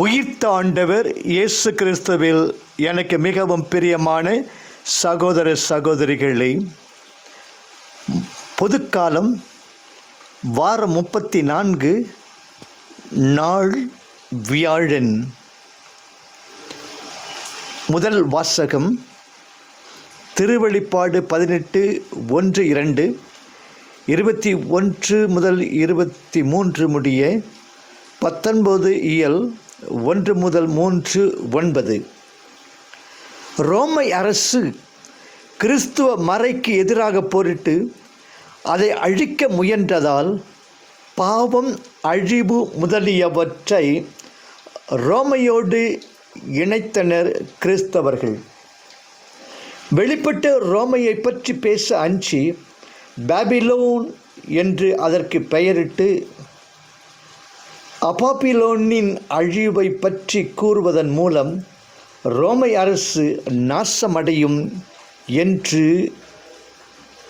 உயிர்த்த ஆண்டவர் இயேசு கிறிஸ்துவில் எனக்கு மிகவும் பிரியமான சகோதர சகோதரிகளே பொதுக்காலம் வாரம் முப்பத்தி நான்கு நாள் வியாழன். முதல் வாசகம் திருவெளிப்பாடு பதினெட்டு ஒன்று இரண்டு இருபத்தி ஒன்று முதல் இருபத்தி மூன்று முடிய பத்தொன்பது இயல் ஒன்று முதல் மூன்று ஒன்பது. ரோமை அரசு கிறிஸ்துவ மறைக்கு எதிராக போரிட்டு அதை அழிக்க முயன்றதால் பாவம் அழிவு முதலியவற்றை ரோமையோடு இணைத்தனர் கிறிஸ்தவர்கள். வெளிப்பட்ட ரோமையை பற்றி பேச அஞ்சி பாபிலோன் என்று அதற்கு பெயரிட்டு அபாபிலோனின் அழிவை பற்றி கூறுவதன் மூலம் ரோமை அரசு நாசமடையும் என்று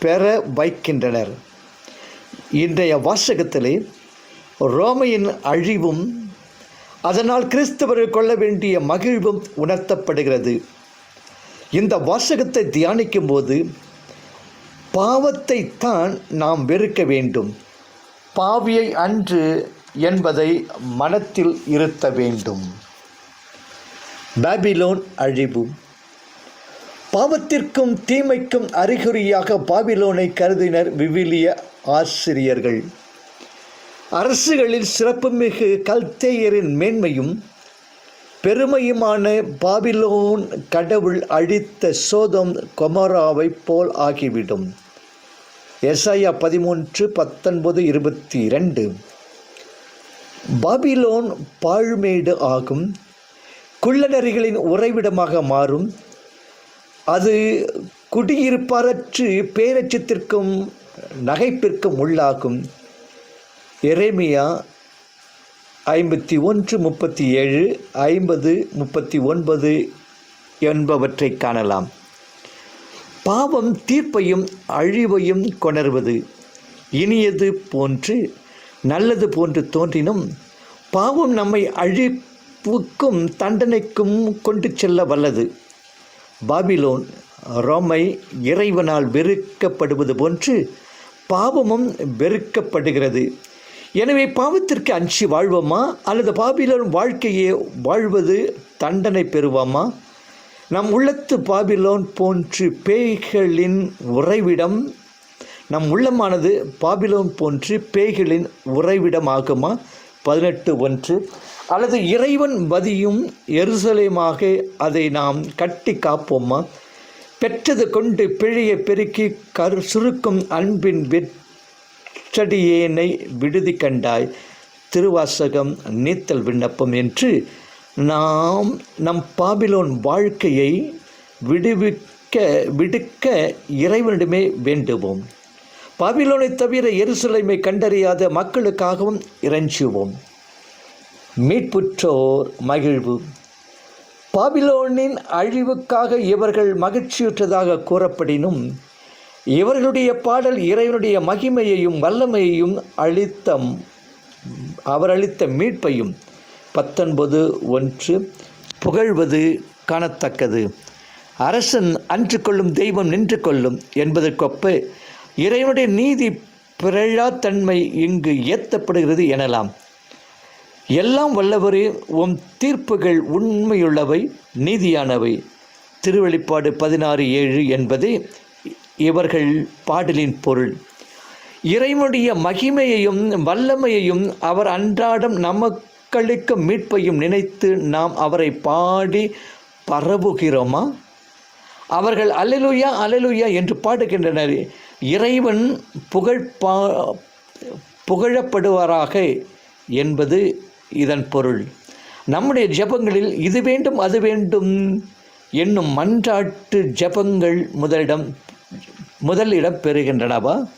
பெற வைக்கின்றனர். இன்றைய வாசகத்திலே ரோமையின் அழிவும் அதனால் கிறிஸ்தவர்கள் கொள்ள வேண்டிய மகிழ்வும் உணர்த்தப்படுகிறது. இந்த வாசகத்தை தியானிக்கும் போது பாவத்தை தான் நாம் வெறுக்க வேண்டும். பாவியை அன்று என்பதை மனத்தில் இருத்த வேண்டும். பாபிலோன் அழிவு. பாவத்திற்கும் தீமைக்கும் அறிகுறியாக பாபிலோனை கருதினர் விவிலிய ஆசிரியர்கள். அரசுகளில் சிறப்புமிகு கல்தேயரின் மேன்மையும் பெருமையுமான பாபிலோன் கடவுள் அழித்த சோதம் கொமராவைப் போல் ஆகிவிடும். எஸ்ஐயா பதிமூன்று பத்தொன்பது இருபத்தி ரெண்டு பபிலோன் பாழ்மேடு ஆகும். குள்ளநரிகளின் உறைவிடமாக மாறும். அது குடியிருப்பாரற்று பேரச்சத்திற்கும் நகைப்பிற்கும் உள்ளாகும். எரேமியா ஐம்பத்தி ஒன்று முப்பத்தி ஏழு ஐம்பது முப்பத்தி ஒன்பது என்பவற்றை காணலாம். பாவம் தீர்ப்பையும் அழிவையும் கொணர்வது இனியது போன்று நல்லது போன்று தோன்றினும் பாவம் நம்மை அழிப்புக்கும் தண்டனைக்கும் கொண்டு செல்ல வல்லது. பாபிலோன் ரோமை இறைவனால் வெறுக்கப்படுவது போன்று பாவமும் வெறுக்கப்படுகிறது. எனவே பாவத்திற்கு அஞ்சி வாழ்வோமா? அல்லது பாபிலோன் வாழ்க்கையே வாழ்வது தண்டனை பெறுவோமா? நம் உள்ளத்து பாபிலோன் போன்று பேய்களின் உறைவிடம் நம் உள்ளமானது பாபிலோன் போன்று பேய்களின் உறைவிடமாகுமா? பதினெட்டு ஒன்று. அல்லது இறைவன் வதியும் எருசலேமாக அதை நாம் கட்டி காப்போமா? பெற்றது கொண்டு பிழையை பெருக்கி கரு சுருக்கும் அன்பின் வெற்றடியேனை விடுதி கண்டாய். திருவாசகம் நீத்தல் விண்ணப்பம் என்று நாம் நம் பாபிலோன் வாழ்க்கையை விடுவிக்க விடுக்க இறைவனிடமே வேண்டுவோம். பபிலோனை தவிர எருசலைமை கண்டறியாத மக்களுக்காகவும் இறைஞ்சுவோம். மீட்புற்றோர் மகிழ்வு. பாபிலோனின் அழிவுக்காக இவர்கள் மகிழ்ச்சியுற்றதாக கூறப்படினும் இவர்களுடைய பாடல் இறைவனுடைய மகிமையையும் வல்லமையையும் அளித்த அவர் அளித்த மீட்பையும். பத்தொன்பது ஒன்று புகழ்வது காணத்தக்கது. அரசன் அன்று கொள்ளும் தெய்வம் நின்று கொள்ளும் என்பதற்கொப்ப இறைவனுடைய நீதி பிறழாத்தன்மை இங்கு ஏத்தப்படுகிறது எனலாம். எல்லாம் வல்லவரே உம் தீர்ப்புகள் உண்மையுள்ளவை நீதியானவை. திருவெளிப்பாடு பதினாறு ஏழு என்பது இவர்கள் பாடலின் பொருள். இறைவனுடைய மகிமையையும் வல்லமையையும் அவர் அன்றாடம் நமக்களுக்கு மீட்பையும் நினைத்து நாம் அவரை பாடி பரவுகிறோமா? அவர்கள் அலலுயா அலலுயா என்று பாடுகின்றனர். இறைவன் புகழ் பா புகழப்படுவாராக என்பது இதன் பொருள். நம்முடைய ஜெபங்களில் இது வேண்டும் அது வேண்டும் என்னும் மன்றாட்டு ஜெபங்கள் முதலிடம் முதலிடம் பெறுகின்றனவா?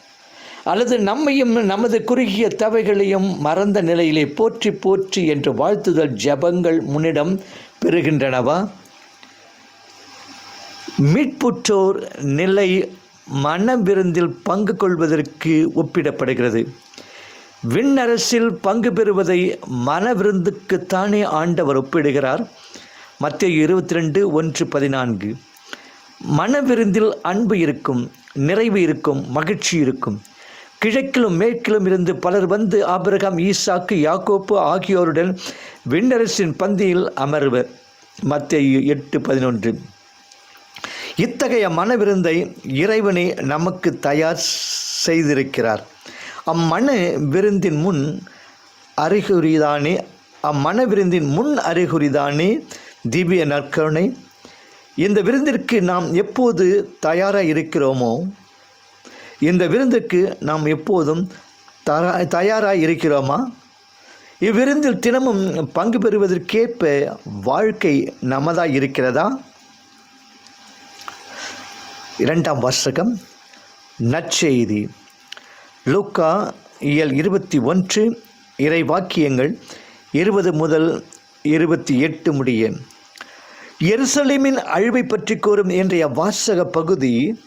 அல்லது நம்மையும் நமது குறுகிய தவைகளையும் மறந்த நிலையிலே போற்றி போற்றி என்று வாழ்த்துதல் ஜெபங்கள் முன்னிடம் பெறுகின்றனவா? மீட்புற்றோர் நிலை மன விருந்தில் பங்கு கொள்வதற்கு ஒப்பிடப்படுகிறது. விண்ணரசில் பங்கு பெறுவதை மனவிருந்துக்குத்தானே ஆண்டவர் ஒப்பிடுகிறார். மத்திய இருபத்தி ரெண்டு ஒன்று பதினான்கு. மனவிருந்தில் அன்பு இருக்கும் நிறைவு இருக்கும் மகிழ்ச்சி இருக்கும். கிழக்கிலும் மேற்கிலும் இருந்து பலர் வந்து ஆபிரகாம் ஈசாக்கு யாக்கோப்பு ஆகியோருடன் விண்ணரசின் பந்தியில் அமர்வர். மத்திய எட்டு பதினொன்று. இத்தகைய மனவிருந்தை இறைவனே நமக்கு தயார் செய்திருக்கிறார். அம்மன விருந்தின் முன் அறிகுறிதானே அம்மன விருந்தின் முன் அறிகுறிதானே திவ்ய நற்கருணை. இந்த விருந்திற்கு நாம் எப்போது தயாராக இருக்கிறோமோ இந்த விருந்துக்கு நாம் எப்போதும் தரா தயாராக இருக்கிறோமா? இவ்விருந்தில் தினமும் பங்கு பெறுவதற்கேற்ப வாழ்க்கை நமதாக இருக்கிறதா? இரண்டாம் வாசகம் நற்செய்தி. லூக்கா இயல் இருபத்தி ஒன்று இறை வாக்கியங்கள் இருபது முதல் இருபத்தி எட்டு முடிய. எருசலேமின் அழிவை பற்றி கூறும் இன்றைய வாசக பகுதி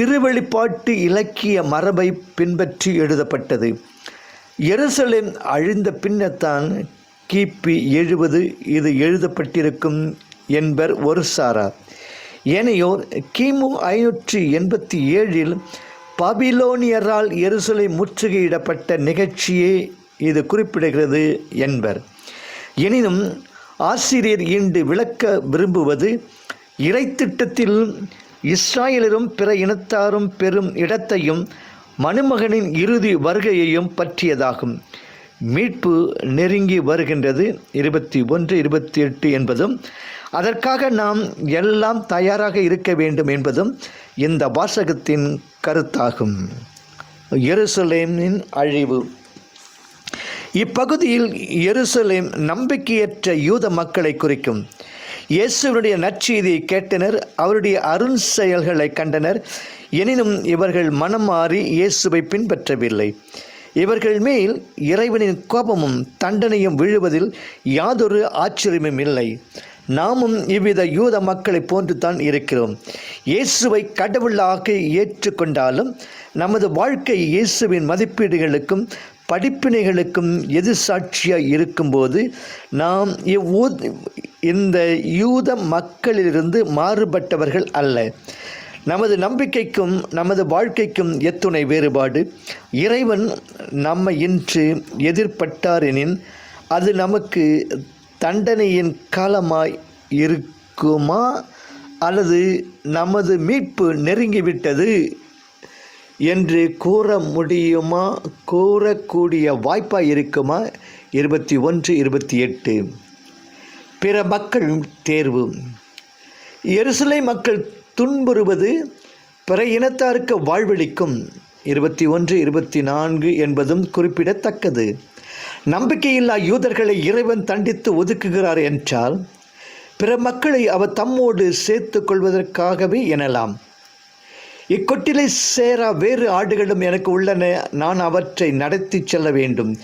திருவெளிப்பாட்டு இலக்கிய மரபை பின்பற்றி எழுதப்பட்டது. எருசலேம் அழிந்த பின்னத்தான் கிபி எழுபது இது எழுதப்பட்டிருக்கும் என்பர் ஒரு சாரார் ஏனையோர் கிமு ஐநூற்றி எண்பத்தி ஏழில் பாபிலோனியரால் எருசலை முற்றுகையிடப்பட்ட நிகழ்ச்சியே இது குறிப்பிடுகிறது என்பர். எனினும் ஆசிரியர் இன்று விளக்க விரும்புவது இறைத்திட்டத்தில் இஸ்ராயலரும் பிற இனத்தாரும் பெறும் இடத்தையும் மணுமகனின் இறுதி வருகையையும் பற்றியதாகும். மீட்பு நெருங்கி வருகின்றது. இருபத்தி ஒன்று இருபத்தி எட்டு என்பதும் அதற்காக நாம் எல்லாம் தயாராக இருக்க வேண்டும் என்பதும் இந்த வாசகத்தின் கருத்தாகும். எருசலேமின் அழிவு. இப்பகுதியில் எருசலேம் நம்பிக்கையற்ற யூத மக்களை குறிக்கும். இயேசுவனுடைய நற்செய்தியை கேட்டனர் அவருடைய அருண் செயல்களை கண்டனர் எனினும் இவர்கள் மனம் மாறி இயேசுவை பின்பற்றவில்லை. இவர்கள் மேல் இறைவனின் கோபமும் தண்டனையும் விழுவதில் யாதொரு ஆச்சரியமும் இல்லை. நாமும் இவ்வித யூத மக்களைப் போன்று தான் இருக்கிறோம். இயேசுவை கடவுளாக ஏற்றுக்கொண்டாலும் நமது வாழ்க்கை இயேசுவின் மதிப்பீடுகளுக்கும் படிப்பினைகளுக்கும் எது சாட்சியாக இருக்கும்போது நாம் இவ்வூ இந்த யூத மக்களிலிருந்து மாறுபட்டவர்கள் அல்ல. நமது நம்பிக்கைக்கும் நமது வாழ்க்கைக்கும் எத்துணை வேறுபாடு. இறைவன் நம்மை இன்று எதிர்பட்டாரெனின் அது நமக்கு தண்டனையின் காலமாய் இருக்குமா? அல்லது நமது மீட்பு நெருங்கிவிட்டது என்று கூற முடியுமா? கூறக்கூடிய வாய்ப்பாக இருக்குமா? இருபத்தி ஒன்று இருபத்தி எட்டு. பிற மக்கள் தேர்வு. எருசலை மக்கள் துன்புறுவது பிற இனத்தாருக்கு வாழ்வளிக்கும். இருபத்தி ஒன்று இருபத்தி நான்கு என்பதும் குறிப்பிடத்தக்கது. நம்பிக்கையில்லா யூதர்களை இறைவன் தண்டித்து ஒதுக்குகிறார் என்றால் பிற மக்களை அவர் தம்மோடு சேர்த்து கொள்வதற்காகவே எனலாம். இக்கொட்டிலை சேரா வேறு ஆடுகளும் எனக்கு உள்ளன. நான் அவற்றை நடத்தி செல்ல வேண்டும்.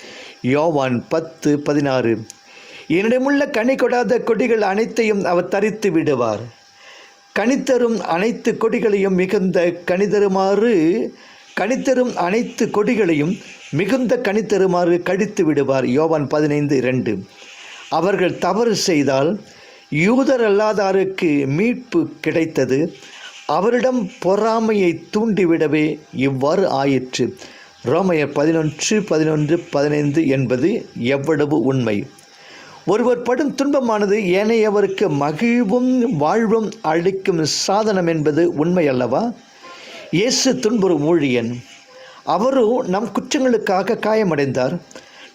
யோவான் பத்து பதினாறு. என்னிடமுள்ள கனி கொடாத கொடிகள் அனைத்தையும் அவர் தரித்து விடுவார். கனித்தரும் அனைத்து கொடிகளையும் மிகுந்த கனிதருமாறு கனித்தரும் அனைத்து கொடிகளையும் மிகுந்த கனித்தருமாறு கடித்து விடுவார். யோவான் பதினைந்து இரண்டு. அவர்கள் தவறு செய்தால் யூதர் அல்லாதாருக்கு மீட்பு கிடைத்தது. அவரிடம் பொறாமையை தூண்டிவிடவே இவ்வாறு ஆயிற்று. ரோமையர் பதினொன்று பதினொன்று பதினைந்து என்பது எவ்வளவு உண்மை? ஒருவர் படும் துன்பமானது ஏனையவருக்கு மகிழ்வும் வாழ்வும் அளிக்கும் சாதனம் என்பது உண்மை அல்லவா இயேசு துன்புறும் ஊழியன். அவரும் நம் குற்றங்களுக்காக காயமடைந்தார்.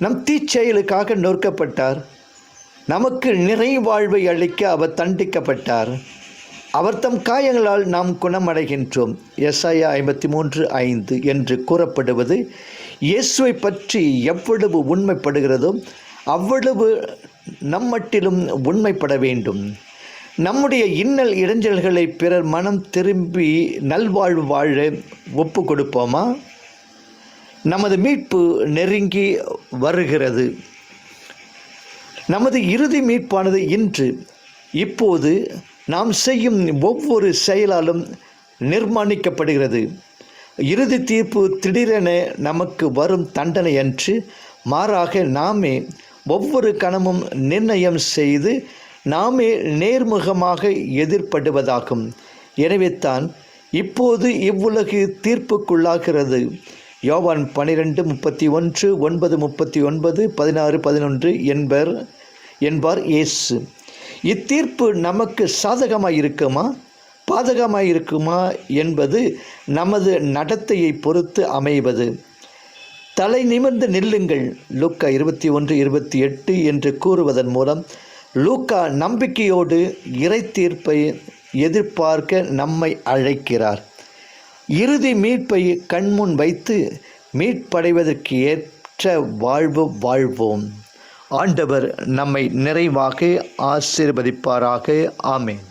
நம் தீச்செயலுக்காக நொறுக்கப்பட்டார். நமக்கு நிறை வாழ்வை அளிக்க அவர் தண்டிக்கப்பட்டார். அவர் தம் காயங்களால் நாம் குணமடைகின்றோம். எஸ்ஐயா ஐம்பத்தி மூன்று ஐந்து என்று கூறப்படுவது இயேசுவை பற்றி எவ்வளவு உண்மைப்படுகிறதோ அவ்வளவு நம்மட்டிலும் உண்மைப்பட வேண்டும். நம்முடைய இன்னல் இடைஞ்சல்களை பிறர் மனம் திரும்பி நல்வாழ்வு வாழ ஒப்பு கொடுப்போமா நமது மீட்பு நெருங்கி வருகிறது. நமது இறுதி மீட்பானது இன்று. இப்போது நாம் செய்யும் ஒவ்வொரு செயலாலும் நிர்மாணிக்கப்படுகிறது. இறுதி தீர்ப்பு திடீரென நமக்கு வரும் தண்டனை அன்று மாறாக நாமே ஒவ்வொரு கணமும் நிர்ணயம் செய்து நாமே நேர்முகமாக எதிர்ப்படுவதாகும் எனவே தான் இப்போது இவ்வுலகு தீர்ப்புக்குள்ளாகிறது. யோவான் பனிரெண்டு முப்பத்தி ஒன்று ஒன்பது முப்பத்தி ஒன்பது பதினாறு பதினொன்று என்பர் என்பார் இயேசு. இத்தீர்ப்பு நமக்கு சாதகமாக இருக்குமா பாதகமாக இருக்குமா என்பது நமது நடத்தையை பொறுத்து அமைவது. தலை நிமிர்ந்து நில்லுங்கள். லூக்கா இருபத்தி ஒன்று இருபத்தி எட்டு என்று கூறுவதன் மூலம் லூக்கா நம்பிக்கையோடு இறை தீர்ப்பை எதிர்பார்க்க நம்மை அழைக்கிறார். இறுதி மீட்பை கண்முன் வைத்து மீட்படைவதற்கு ஏற்ற வாழ்வு வாழ்வோம். ஆண்டவர் நம்மை நிறைவாக ஆசீர்வதிப்பாராக. ஆமேன்.